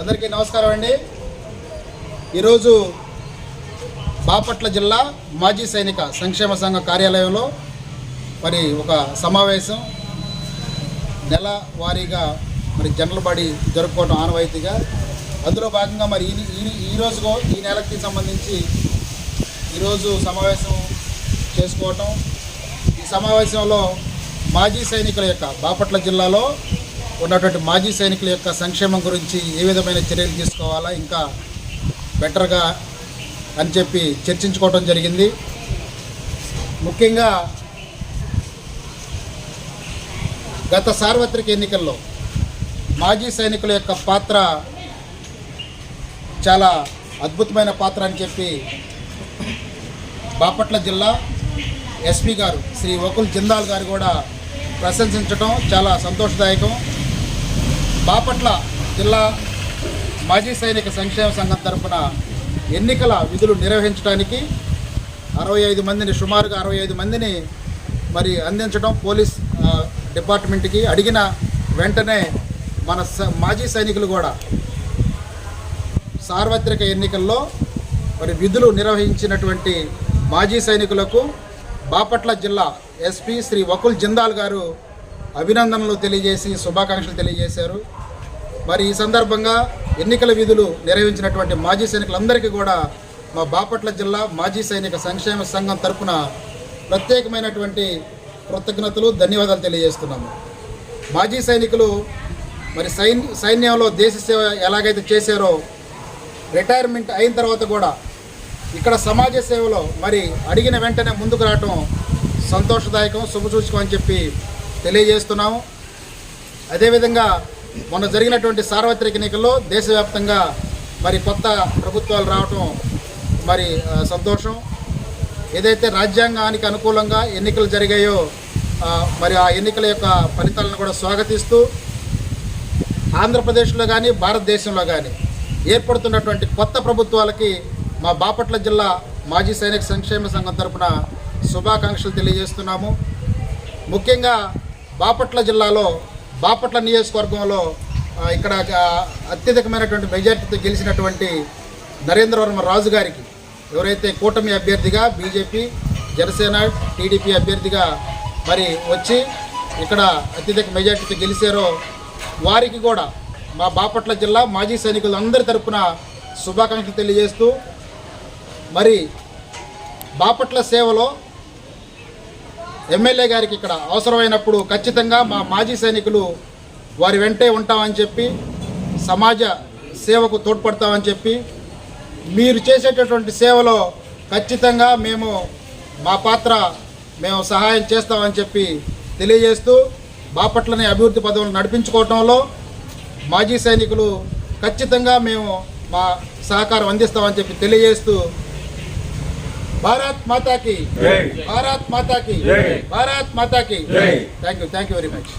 అందరికీ నమస్కారం అండి. ఈరోజు బాపట్ల జిల్లా మాజీ సైనిక సంక్షేమ సంఘ కార్యాలయంలో మరి ఒక సమావేశం. నెల వారీగా మరి జనరల్ బాడీ జరుపుకోవడం ఆనవాయితీగా. అందులో భాగంగా మరి ఈ ఈ ఈ ఈ నెలకి సంబంధించి ఈరోజు సమావేశం చేసుకోవటం. ఈ సమావేశంలో మాజీ సైనికుల యొక్క బాపట్ల జిల్లాలో ఉన్నటువంటి మాజీ సైనికుల యొక్క సంక్షేమం గురించి ఏ విధమైన చర్యలు తీసుకోవాలా ఇంకా బెటర్గా అని చెప్పి చర్చించుకోవడం జరిగింది. ముఖ్యంగా గత సార్వత్రిక ఎన్నికల్లో మాజీ సైనికుల యొక్క పాత్ర చాలా అద్భుతమైన పాత్ర అని చెప్పి బాపట్ల జిల్లా ఎస్పీ గారు శ్రీ వకుల్ జిందాల్ గారు కూడా ప్రశంసించడం చాలా సంతోషదాయకం. బాపట్ల జిల్లా మాజీ సైనిక సంక్షేమ సంఘం తరఫున ఎన్నికల విధులు నిర్వహించడానికి అరవై ఐదు మందిని సుమారుగా అరవై ఐదు మందిని మరి అందించడం పోలీస్ డిపార్ట్మెంట్కి అడిగిన వెంటనే మన స- మాజీ సైనికులు కూడా సార్వత్రిక ఎన్నికల్లో మరి విధులు నిర్వహించినటువంటి మాజీ సైనికులకు బాపట్ల జిల్లా ఎస్పీ శ్రీ వకుల్ జిందాల్ గారు అభినందనలు తెలియజేసి శుభాకాంక్షలు తెలియజేశారు. మరి ఈ సందర్భంగా ఎన్నికల విధులు నిర్వహించినటువంటి మాజీ సైనికులందరికీ కూడా మా బాపట్ల జిల్లా మాజీ సైనిక సంక్షేమ సంఘం తరఫున ప్రత్యేకమైనటువంటి కృతజ్ఞతలు ధన్యవాదాలు తెలియజేస్తున్నాము. మాజీ సైనికులు మరి సైన్ సైన్యంలో దేశ సేవ ఎలాగైతే చేశారో రిటైర్మెంట్ అయిన తర్వాత కూడా ఇక్కడ సమాజ సేవలో మరి అడిగిన వెంటనే ముందుకు రావటం సంతోషదాయకం శుభసూచకం అని చెప్పి తెలియజేస్తున్నాము. అదేవిధంగా మొన్న జరిగినటువంటి సార్వత్రిక ఎన్నికల్లో దేశవ్యాప్తంగా మరి కొత్త ప్రభుత్వాలు రావటం మరి సంతోషం. ఏదైతే రాజ్యాంగానికి అనుకూలంగా ఎన్నికలు జరిగాయో మరి ఆ ఎన్నికల యొక్క ఫలితాలను కూడా స్వాగతిస్తూ ఆంధ్రప్రదేశ్లో కానీ భారతదేశంలో కానీ ఏర్పడుతున్నటువంటి కొత్త ప్రభుత్వాలకి మా బాపట్ల జిల్లా మాజీ సైనిక సంక్షేమ సంఘం తరఫున శుభాకాంక్షలు తెలియజేస్తున్నాము. ముఖ్యంగా బాపట్ల జిల్లాలో బాపట్ల నియోజకవర్గంలో ఇక్కడ అత్యధికమైనటువంటి మెజార్టీతో గెలిచినటువంటి నరేంద్రవర్మ రాజు గారికి ఎవరైతే కూటమి అభ్యర్థిగా బీజేపీ జనసేన టీడీపీ అభ్యర్థిగా మరి వచ్చి ఇక్కడ అత్యధిక మెజార్టీతో గెలిచారో వారికి కూడా మా బాపట్ల జిల్లా మాజీ సైనికులందరి తరపున శుభాకాంక్షలు తెలియజేస్తూ మరి బాపట్ల సేవలో ఎమ్మెల్యే గారికి ఇక్కడ అవసరమైనప్పుడు ఖచ్చితంగా మా మాజీ సైనికులు వారి వెంటే ఉంటామని చెప్పి సమాజ సేవకు తోడ్పడతామని చెప్పి మీరు చేసేటటువంటి సేవలో ఖచ్చితంగా మేము మా పాత్ర మేము సహాయం చేస్తామని చెప్పి తెలియజేస్తూ బాపట్లని అభివృద్ధి పదవులు నడిపించుకోవటంలో మాజీ సైనికులు ఖచ్చితంగా మేము మా సహకారం అందిస్తామని చెప్పి తెలియజేస్తూ భారత్ మాతాకి. భారత్ మాతాకి. భారత్ మాతాకి. Thank you thank you very much